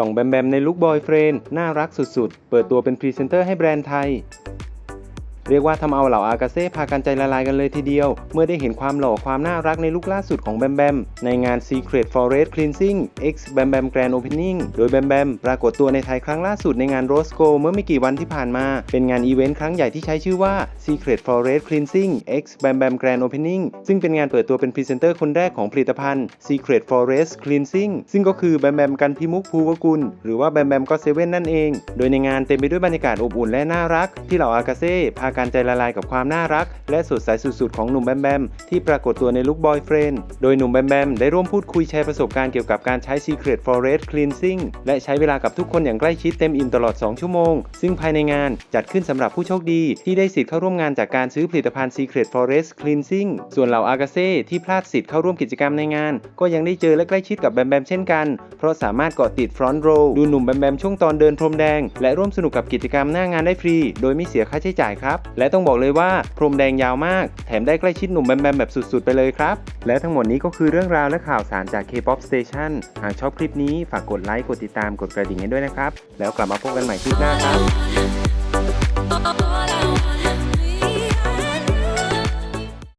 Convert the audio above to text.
ส่องแบมแบมในลุคบอยเฟรนด์น่ารักสุดๆ เปิดตัวเป็นพรีเซนเตอร์ให้แบรนด์ไทย เรียกว่าทำเอาเหล่าอากาเซ่พากันใจละลายกันเลยทีเดียว เมื่อได้เห็นความหล่อความน่ารักในลุคล่าสุดของแบมแบม ในงาน Secret Forest Cleansing X Bam Bam Grand Opening โดยแบมแบมปรากฏตัวในไทยครั้งล่าสุดในงาน Rose Go เมื่อไม่กี่วันที่ผ่านมา เป็นงานอีเวนต์ครั้งใหญ่ที่ใช้ชื่อว่า Secret Forest Cleansing X Bam Bam Grand Opening ซึ่งเป็นงานเปิดตัวเป็นพรีเซนเตอร์คนแรกของผลิตภัณฑ์ Secret Forest Cleansing ซึ่งก็คือแบมแบมกันพิมุกภูวกุล หรือว่าแบมแบมก็เซเว่นนั่นเอง โดยในงานเต็มไปด้วยบรรยากาศอบอุ่นและน่ารัก ที่เหล่าอากาเซ่พากันใจละลายกับความน่ารัก และสดใสสุดๆของหนุ่มแบมแบมที่ปรากฏตัวในลุคบอยเฟรนด์โดยหนุ่มแบมแบมได้ร่วมพูดคุยแชร์ประสบการณ์เกี่ยวกับการใช้ Secret Forest Cleansing และใช้เวลากับทุกคนอย่างใกล้ชิดเต็มอิ่มตลอด 2 ชั่วโมง ซึ่งภายในงานจัดขึ้นสำหรับผู้โชคดี ที่ได้สิทธิ์เข้าร่วมงานจากการซื้อผลิตภัณฑ์ Secret Forest Cleansing ส่วนเหล่าอากาเซ่ที่พลาดสิทธิ์เข้าร่วมกิจกรรมในงาน ก็ยังได้เจอและใกล้ชิดกับแบมแบมเช่นกัน เพราะสามารถเกาะติดฟรอนต์โรดูหนุ่มแบมแบมช่วงตอนเดินพรมแดง และร่วมสนุกกับกิจกรรมหน้างานได้ฟรี โดยไม่เสียค่าใช้จ่ายครับและต้องบอกเลยว่าพรมแดงยาวมาก แถมได้ใกล้ชิดหนุ่มแบมแบมแบบสุดๆ ไปเลยครับ และทั้งหมดนี้ก็คือเรื่องราวและข่าวสารจาก K-POP Station หากชอบคลิปนี้ฝากกดไลค์ กดติดตาม กดกระดิ่งให้ด้วยนะครับ แล้วกลับมาพบกันใหม่คลิปหน้าครับ